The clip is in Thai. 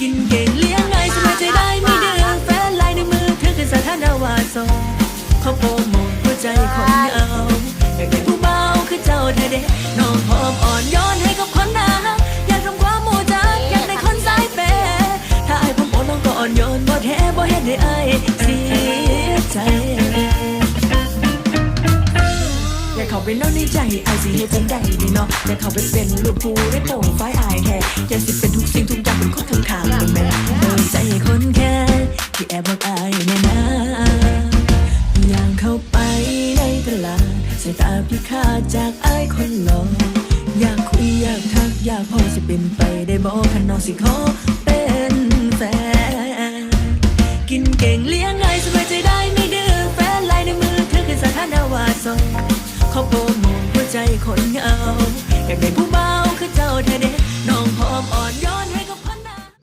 กินเก่งเลี้ยงง่ายสบายใจได้ไม่ดื้อแฟนลายในมือถือคือสถานะวาโซเขาโปรโมทหัวใจคนเอาอยากได้ผู้เบาคือเจ้าแท้เด็น้องพร้อมอ่อนย้อนให้กับคนหนาอยากทำความมูจักอยากได้คนสายเปย์ถ้าไอ้ผมโอนน้องก็อ่อนโยนบ่แท้บ่เห็นได้ไอ้เสียใจอยากเข้าไปนอนในใจไอายสิเฮ็ดจังใดดีเนาะอยากเขาไปเป็นลูกผู้ได้โปร่งไฟอายแท้อยากสิเป็นทุกสิ่งทุก อบบอกอายแน่นะอย่างเข้าไปในตลาดสายตาพิฆาตจากอายคนหลออยากคุยอยากทักอยากพอสิเป็นไปได้บอกคันน้องสิขอเป็นแฟน กินเก่งเลี้ยงไงสบายใจได้ไม่ดื้อแฟนลายในมือถือคือสถานะวาโซเขาโปรโมทหัวใจคนเหงาอยากได้ผู้